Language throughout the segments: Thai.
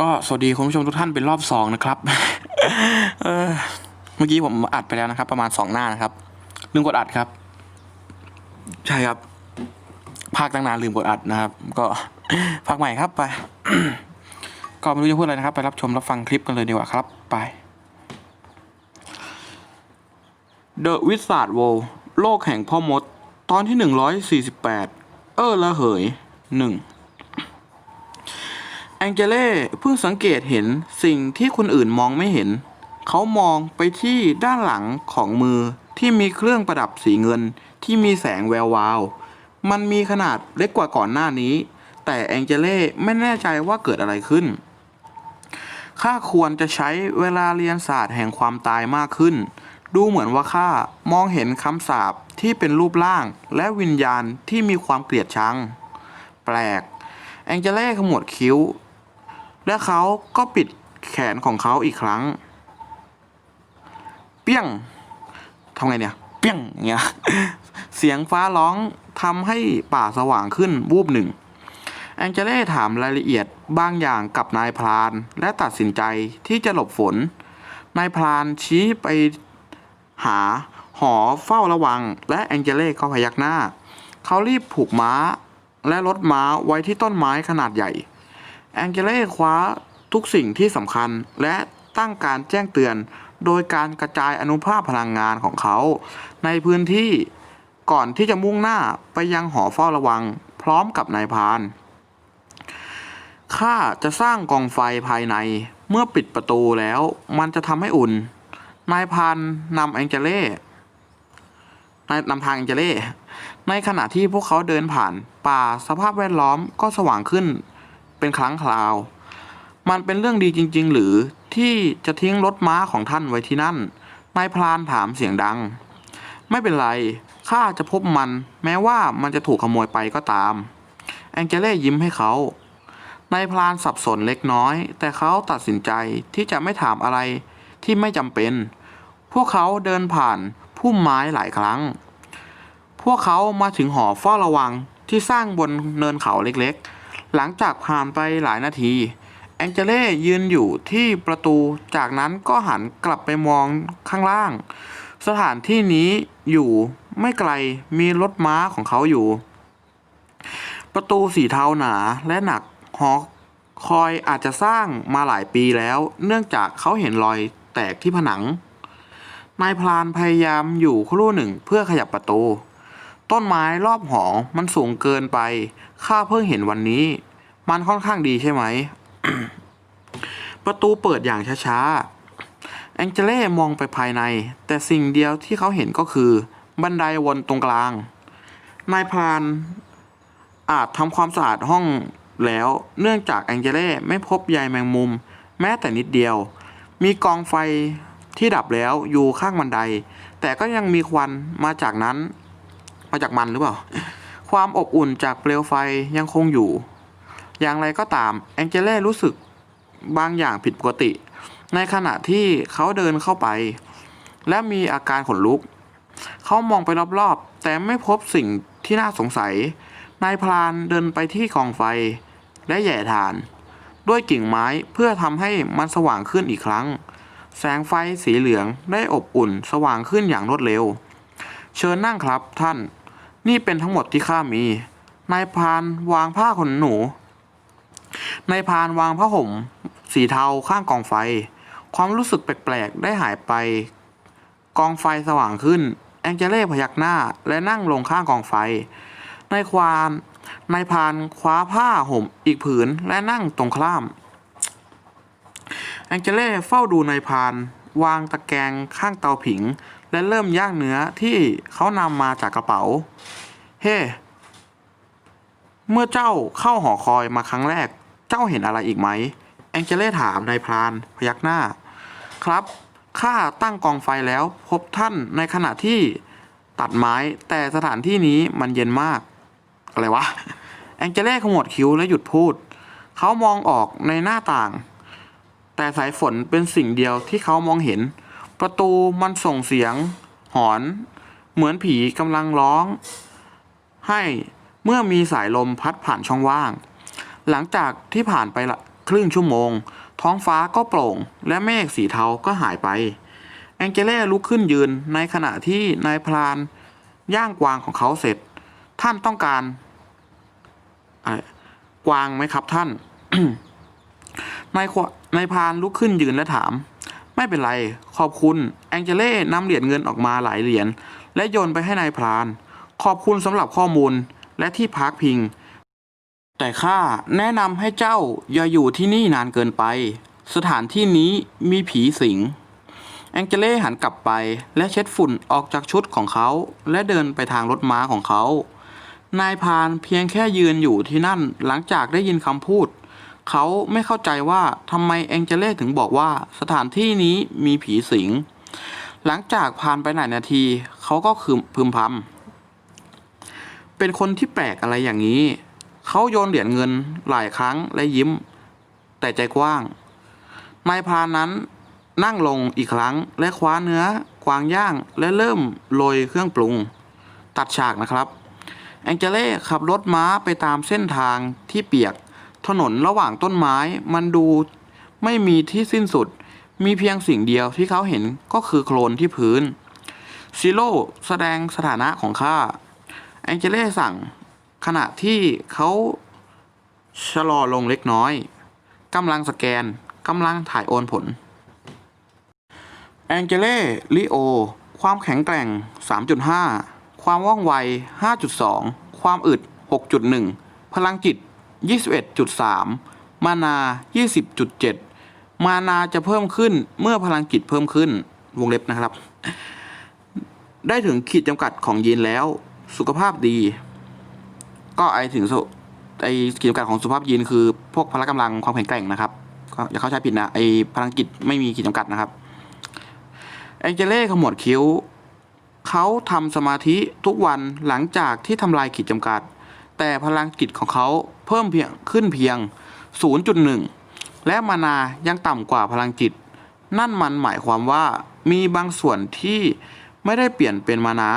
ก็สวัสดีคุณผู้ชมทุกท่านเป็นรอบสองนะครับเมื่อกี้ผมอัดไปแล้วนะครับ ประมาณสองหน้านะครับลืมกดอัดครับ ใช่ครับ ภาคตั้งนานลืมกดอัดนะครับ ก็ภาคใหม่ครับไปก็ไม่รู้จะพูดอะไรนะครับ ไปรับชมรับฟังคลิปกันเลยดีกว่าครับ ไป The Wizard World โลกแห่งพ่อมด ตอนที่ 148 เออละเหยหนึ่ง แองเจเล่เพิ่งสังเกตเห็นสิ่งที่คนอื่นมองไม่เห็น เขามองไปที่ด้านหลังของมือที่มีเครื่องประดับสีเงินที่มีแสงแวววาว มันมีขนาดเล็กกว่าก่อนหน้านี้ แต่แองเจเล่ไม่แน่ใจว่าเกิดอะไรขึ้น ข้าควรจะใช้เวลาเรียนศาสตร์แห่งความตายมากขึ้น ดูเหมือนว่าข้ามองเห็นคำสาปที่เป็นรูปร่างและวิญญาณที่มีความเกลียดชัง แปลก แองเจเล่ขมวดคิ้ว และเขาก็ปิดแขนของเขาอีกครั้ง เปี้ยงทำไงเนี่ย เปี้ยงเงี้ย เสียงฟ้าร้องทำให้ป่าสว่างขึ้นวูบหนึ่ง แองเจเล่ถามรายละเอียดบางอย่างกับนายพราน และตัดสินใจที่จะหลบฝน นายพรานชี้ไปหาหอเฝ้าระวัง และแองเจเล่ก็พยักหน้า เขารีบผูกม้าและรถม้าไว้ที่ต้นไม้ขนาดใหญ่ แองเจเล่คว้าทุกสิ่งที่สำคัญและตั้งการแจ้งเตือน โดยการกระจายอนุภาคพลังงานของเขา ในพื้นที่ก่อนที่จะมุ่งหน้าไปยังหอเฝ้าระวัง พร้อมกับนายพานข้าจะสร้างกองไฟภายในเมื่อปิดประตูแล้ว มันจะทำให้อุ่น นายพานนำแองเจเล่นายนำทางแองเจเล่ในขณะที่พวกเขาเดินผ่าน ป่าสภาพแวดล้อมก็สว่างขึ้น เป็นครั้งคราว มันเป็นเรื่องดีจริง ๆ หรือที่จะทิ้งรถม้าของท่านไว้ที่นั่น นายพรานถามเสียงดัง ไม่เป็นไร ข้าจะพบมัน แม้ว่ามันจะถูกขโมยไปก็ตาม แองเจเล่ยิ้มให้เขา นายพรานสับสนเล็กน้อย แต่เขาตัดสินใจที่จะไม่ถามอะไรที่ไม่จำเป็น พวกเขาเดินผ่านพุ่มไม้หลายครั้ง พวกเขามาถึงหอเฝ้าระวังที่สร้างบนเนินเขาเล็กๆ หลังจากผ่านไปหลายนาที แองเจเล่ยืนอยู่ที่ประตูจากนั้นก็หันกลับไปมองข้างล่าง สถานที่นี้อยู่ไม่ไกลมีรถม้าของเขาอยู่ ประตูสีเทาหนาและหนักหอคอยอาจจะสร้างมาหลายปีแล้ว เนื่องจากเขาเห็นรอยแตกที่ผนังนายพลานพยายามอยู่ครู่หนึ่งเพื่อขยับประตู ต้นไม้รอบหอมันสูงเกินไป ข้าเพิ่งเห็นวันนี้ มันค่อนข้างดีใช่ไหม ประตูเปิดอย่างช้าๆ แองเจเล่มองไปภายใน แต่สิ่งเดียวที่เขาเห็นก็คือ บันไดวนตรงกลาง นายพรานอาจทำความสะอาดห้องแล้ว เนื่องจากแองเจเล่ไม่พบใยแมงมุม แม้แต่นิดเดียว มีกองไฟที่ดับแล้วอยู่ข้างบันได แต่ก็ยังมีควันมาจากนั้น มาจากมันหรือเปล่า ความอบอุ่นจากเปลวไฟยังคงอยู่ อย่างไรก็ตามแองเจเล่รู้สึกบางอย่างผิดปกติ ในขณะที่เขาเดินเข้าไป และมีอาการขนลุก เขามองไปรอบๆ แต่ไม่พบสิ่งที่น่าสงสัย นายพรานเดินไปที่กองไฟ และแย่ฐาน ด้วยกิ่งไม้เพื่อทำให้มันสว่างขึ้นอีกครั้ง แสงไฟสีเหลืองได้อบอุ่นสว่างขึ้นอย่างรวดเร็ว เชิญนั่งครับท่าน นี่เป็นทั้งหมดที่ข้ามี นายพรานวางผ้าขนหนู นายพรานวางผ้าห่ม สีเทาข้างกองไฟ ความรู้สึกแปลกๆ ได้หายไป กองไฟสว่างขึ้น แองเจเล่พยักหน้าและนั่งลงข้างกองไฟ นายควานนายพานคว้าผ้าห่มอีกผืนและนั่งตรงข้าม แองเจเล่เฝ้าดูนายพาน วางตะแกรงข้างเตาผิง และเริ่มย่างเนื้อที่เขานำมาจากกระเป๋า เฮ้เมื่อเจ้าเข้าหอคอยมาครั้งแรก เจ้าเห็นอะไรอีกไหม แองเจเล่ถามนายพรานพยักหน้า ครับ ข้าตั้งกองไฟแล้วพบท่านในขณะที่ตัดไม้ แต่สถานที่นี้มันเย็นมาก อะไรวะ แองเจเล่ขมวดคิ้วและหยุดพูด เขามองออกในหน้าต่าง แต่สายฝนเป็นสิ่งเดียวที่เขามองเห็น ประตูมันส่งเสียงหอนเหมือนผีกำลังร้อง ให้เมื่อมีสายลมพัดผ่านช่องว่าง หลังจากที่ผ่านไปละครึ่งชั่วโมง ท้องฟ้าก็โปร่ง และเมฆสีเทาก็หายไป แองเจเล่ลุกขึ้นยืนในขณะที่นายพรานย่างกวางของเขาเสร็จ ท่านต้องการกวางไหมครับท่านนายนายพรานลุกขึ้นยืนและถาม ไม่เป็นไรขอบคุณแองเจเล่นำเหรียญเงินออกมาหลายเหรียญและโยนไปให้นายพราน ขอบคุณสำหรับข้อมูลและที่พักพิง แต่ข้าแนะนำให้เจ้าอย่าอยู่ที่นี่นานเกินไป สถานที่นี้มีผีสิงแองเจเล่หันกลับไปและเช็ดฝุ่นออกจากชุดของเขา และเดินไปทางรถม้าของเขา นายพานเพียงแค่ยืนอยู่ที่นั่นหลังจากได้ยินคำพูด เขาไม่เข้าใจว่าทำไมแองเจเล่ถึงบอกว่าสถานที่นี้มีผีสิง หลังจากผ่านไปหลายนาที เขาก็คือพึมพำเป็นคนที่แปลกอะไรอย่างนี้ เขาโยนเหรียญเงินหลายครั้งและยิ้ม แต่ใจกว้าง นายพานนั้นนั่งลงอีกครั้งและคว้าเนื้อกวางย่างและเริ่มโรยเครื่องปรุง ตัดฉากนะครับ แองเจเล่ขับรถม้าไปตามเส้นทางที่เปียก ถนนระหว่างต้นไม้มันดูไม่มีที่สิ้นสุด มีเพียงสิ่งเดียวที่เขาเห็นก็คือโคลนที่พื้นซิโร่แสดงสถานะของข้าแองเจเล่สั่งขณะที่เขาชะลอลงเล็กน้อยกำลังสแกนกำลังถ่ายโอนผล แองเจเล่ลิโอ ความแข็งแกร่ง 3.5 ความว่องไว 5.2 ความอึด 6.1 พลังจิต 21.3 มานา 20.7 มานาจะเพิ่มขึ้นเมื่อพลังจิตเพิ่มขึ้นวงเล็บนะครับ ได้ถึงขีดจำกัดของยีนแล้ว สุขภาพดี ก็ไอถึงไอขีดจำกัดของสุขภาพยีนคือ พวกพละกำลังความแข็งแกร่งนะครับก็อย่าเข้าใจผิดนะไอพลังจิตไม่มีขีดจำกัดนะครับแองเจเล่ขมวดคิ้ว เขาทำสมาธิทุกวันหลังจากที่ทำลายขีดจำกัด แต่พลังจิตของเขาเพิ่มเพียงขึ้นเพียง 0.1 และมานายังต่ำกว่าพลังจิต นั่นมันหมายความว่ามีบางส่วนที่ไม่ได้เปลี่ยนเป็นมานา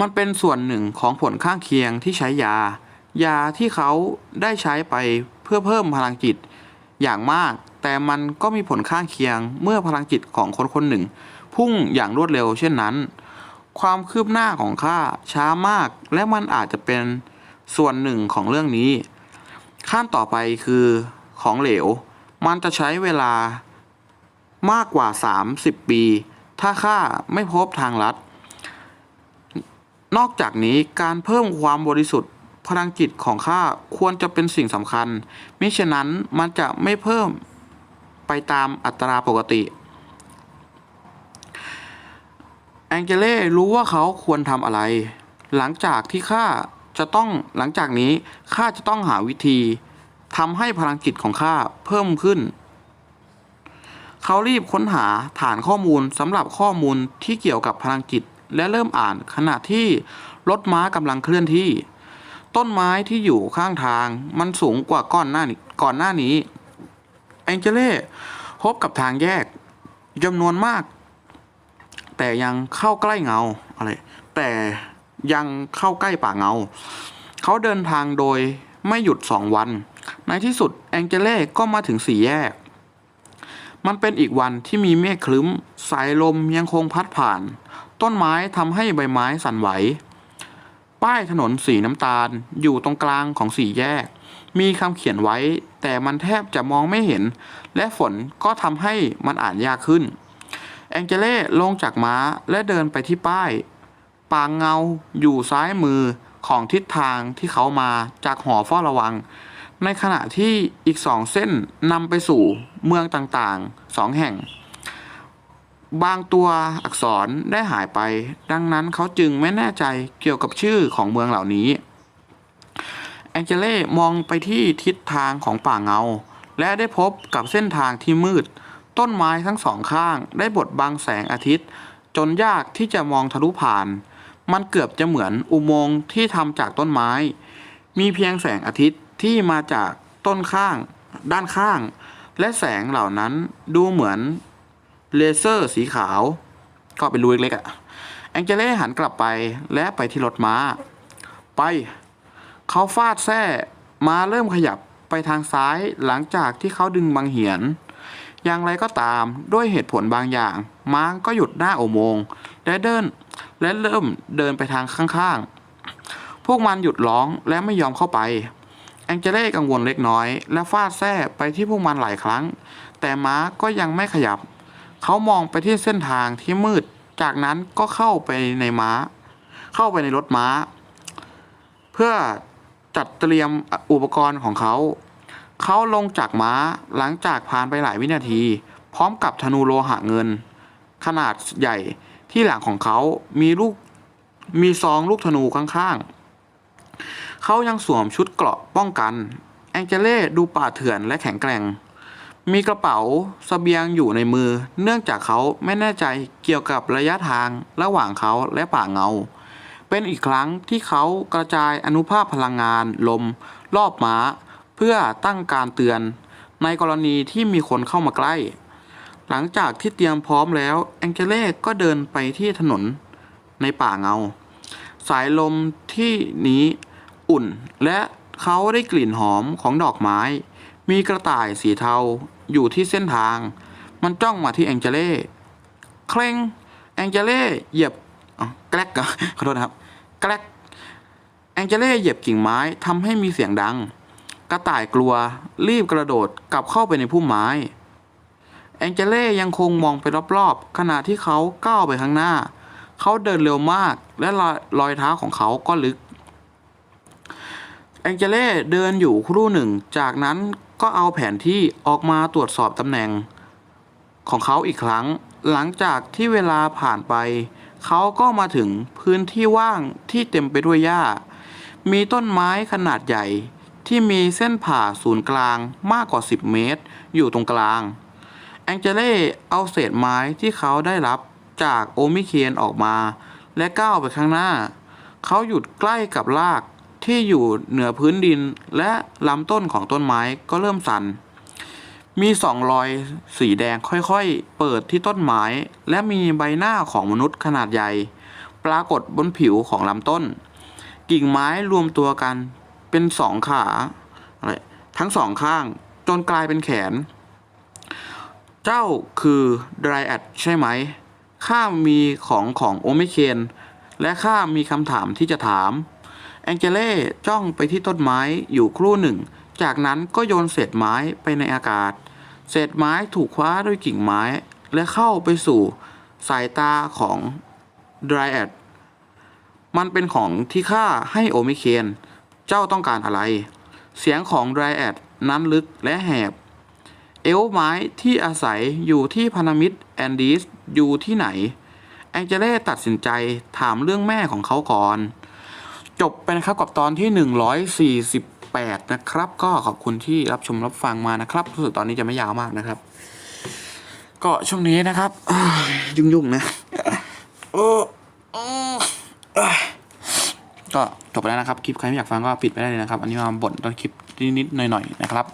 มันเป็นส่วนหนึ่งของผลข้างเคียงที่ใช้ยา ยาที่เขาได้ใช้ไปเพื่อเพิ่มพลังจิตอย่างมาก แต่มันก็มีผลข้างเคียงเมื่อพลังจิตของคนคนหนึ่ง พุ่งอย่างรวดเร็วเช่นนั้น ความคืบหน้าของข้าช้ามาก และมันอาจจะเป็นส่วนหนึ่งของเรื่องนี้ ขั้นต่อไปคือของเหลว มันจะใช้เวลามากกว่า 30 ปี ถ้าข้าไม่พบทางลัด นอกจากนี้การเพิ่มความบริสุทธิ์พลังจิตของข้าควรจะเป็นสิ่งสำคัญมิฉะนั้นมันจะไม่เพิ่มไปตามอัตราปกติ แองเจเล่รู้ว่าเขาควรทำอะไร หลังจากที่ข้าจะต้องหลังจากนี้ข้าจะต้องหาวิธีทำให้พลังจิตของข้าเพิ่มขึ้น เขารีบค้นหาฐานข้อมูลสำหรับข้อมูลที่เกี่ยวกับพลังจิต และเริ่มอ่านขณะที่รถม้ากำลังเคลื่อนที่ ต้นไม้ที่อยู่ข้างทางมันสูงกว่าก้อนหน้าก่อนหน้านี้แองเจเล่พบกับทางแยกจำนวนมาก แต่ยังเข้าใกล้เงาอะไร แต่ยังเข้าใกล้ป่าเงา เขาเดินทางโดยไม่หยุดสองวัน ในที่สุดแองเจเล่ก็มาถึงสี่แยก มันเป็นอีกวันที่มีเมฆคลึ้ม สายลมยังคงพัดผ่าน ต้นไม้ทำให้ใบไม้สั่นไหว ป้ายถนนสีน้ำตาลอยู่ตรงกลางของสี่แยก มีคำเขียนไว้ แต่มันแทบจะมองไม่เห็น และฝนก็ทำให้มันอ่านยากขึ้น แองเจเล่ลงจากม้าและเดินไปที่ป้ายปางเงาอยู่ซ้ายมือของทิศทางที่เขามาจากหอเฝ้าระวัง ในขณะที่อีกสองเส้นนำไปสู่เมืองต่างๆสองแห่ง บางตัวอักษรได้หายไป ดังนั้นเขาจึงไม่แน่ใจเกี่ยวกับชื่อของเมืองเหล่านี้ แองเจเล่มองไปที่ทิศทางของป่าเงา และได้พบกับเส้นทางที่มืด ต้นไม้ทั้งสองข้างได้บดบังแสงอาทิตย์ จนยากที่จะมองทะลุผ่าน มันเกือบจะเหมือนอุโมงค์ที่ทำจากต้นไม้ มีเพียงแสงอาทิตย์ที่มาจากต้นข้าง ด้านข้าง และแสงเหล่านั้นดูเหมือนเลเซอร์สีขาว ก็เป็นรูเล็กๆอะแองเจเล่หันกลับไปและไปที่รถม้า ไป เขาฟาดแส้ม้าเริ่มขยับไปทางซ้ายหลังจากที่เขาดึงบังเหียน อย่างไรก็ตามด้วยเหตุผลบางอย่างม้าก็หยุดหน้าอุโมงค์และเดินและเริ่มเดินไปทางข้างๆ พวกมันหยุดร้องและไม่ยอมเข้าไป แองเจเล่กังวลเล็กน้อย และฟาดแส้ไปที่พวกมันหลายครั้ง แต่ม้าก็ยังไม่ขยับ เขามองไปที่เส้นทางที่มืด จากนั้นก็เข้าไปในม้า เข้าไปในรถม้า เพื่อจัดเตรียมอุปกรณ์ของเขา เขาลงจากม้าหลังจากผ่านไปหลายวินาที พร้อมกับธนูโลหะเงิน ขนาดใหญ่ที่หลังของเขามีลูกมีซองลูกธนูข้างๆ เขายังสวมชุดเกราะป้องกัน แองเจเล่ดูป่าเถื่อนและแข็งแกร่ง มีกระเป๋าสเสบียงอยู่ในมือ เนื่องจากเขาไม่แน่ใจเกี่ยวกับระยะทางระหว่างเขาและป่าเงา เป็นอีกครั้งที่เขากระจายอนุภาคพลังงานลม รอบม้า พื่อตั้งการเตือน ในกรณีที่มีคนเข้ามาใกล้ หลังจากที่เตรียมพร้อมแล้ว แองเจเล่ก็เดินไปที่ถนนในป่าเงา สายลมที่นี้อุ่น และเขาได้กลิ่นหอมของดอกไม้ มีกระต่ายสีเทาอยู่ที่เส้นทาง มันจ้องมาที่แองเจเล่เคร่งแองเจเล่เหยียบแกลกขอโทษนะครับแกลกแองเจเล่เหยียบกิ่งไม้ทำให้มีเสียงดัง กระต่ายกลัวรีบกระโดดกลับเข้าไปในพุ่มไม้ แองเจเล่ยังคงมองไปรอบๆ ขณะที่เขาก้าวไปข้างหน้า เขาเดินเร็วมากและรอยรอยเท้าของเขาก็ลึก แองเจเล่เดินอยู่ครู่หนึ่ง จากนั้นก็เอาแผนที่ออกมาตรวจสอบตำแหน่ง ของเขาอีกครั้ง หลังจากที่เวลาผ่านไป เขาก็มาถึงพื้นที่ว่างที่เต็มไปด้วยหญ้า มีต้นไม้ขนาดใหญ่ ที่มีเส้นผ่าศูนย์กลางมากกว่า 10 เมตร อยู่ตรงกลาง แองเจเล่เอาเศษไม้ที่เขาได้รับจากโอมิเคนออกมา และก้าวไปข้างหน้า เขาหยุดใกล้กับรากที่อยู่เหนือพื้นดินและลำต้นของต้นไม้ก็เริ่มสั่น มีสองรอยสีแดงค่อยๆ เปิดที่ต้นไม้ และมีใบหน้าของมนุษย์ขนาดใหญ่ ปรากฏบนผิวของลำต้น กิ่งไม้รวมตัวกัน เป็นสองขาอะไรทั้งสองข้างจนกลายเป็นแขน เจ้าคือไดรแอดใช่ไหม ข้ามีของของโอเมเคนและข้ามีคำถามที่จะถาม แองเจเล่จ้องไปที่ต้นไม้อยู่ครู่หนึ่ง จากนั้นก็โยนเศษไม้ไปในอากาศ เศษไม้ถูกคว้าด้วยกิ่งไม้ และเข้าไปสู่สายตาของไดรแอดมันเป็นของที่ข้าให้โอมิเคน เจ้าต้องการอะไร เสียงของไดรแอดนั้นลึกและแหบ เอลไม้ที่อาศัยอยู่ที่พันธมิตรแอนดีสอยู่ที่ไหน แองเจเล่ตัดสินใจถามเรื่องแม่ของเขาก่อน จบไปนะครับกับตอนที่ 148 นะครับ ก็ขอบคุณที่รับชมรับฟังมานะครับรู้สึกตอนนี้จะไม่ยาวมากนะครับ ก็ช่วงนี้นะครับ ยุ่งๆนะอ้โอ้เอ้ยก็จ บไปแล้วนะครับคลิปใครไม่อยากฟังก็ปิดไปได้เลยนะครับ อันนี้มาบ่นตอนคลิปนิดๆหน่อยๆนะครับ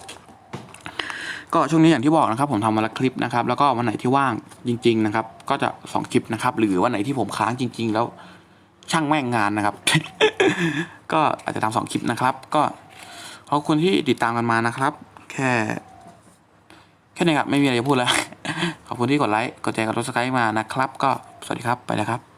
ก็ช่วงนี้อย่างที่บอกนะครับ ผมทำวันละคลิปนะครับ แล้วก็วันไหนที่ว่างจริง ๆ นะครับ ก็จะสองคลิปนะครับ หรือวันไหนที่ผมค้างจริง ๆ แล้วช่างแม่งงานนะครับ ก็อาจจะทำสองคลิปนะครับ ก็ขอบคุณที่ติดตามกันมานะครับ แค่ แค่นี้ครับไม่มีอะไรจะพูดแล้ว ขอบคุณที่กดไลค์กดแชร์กดซับสไครต์มานะครับ ก็สวัสดีครับไปแล้วครับ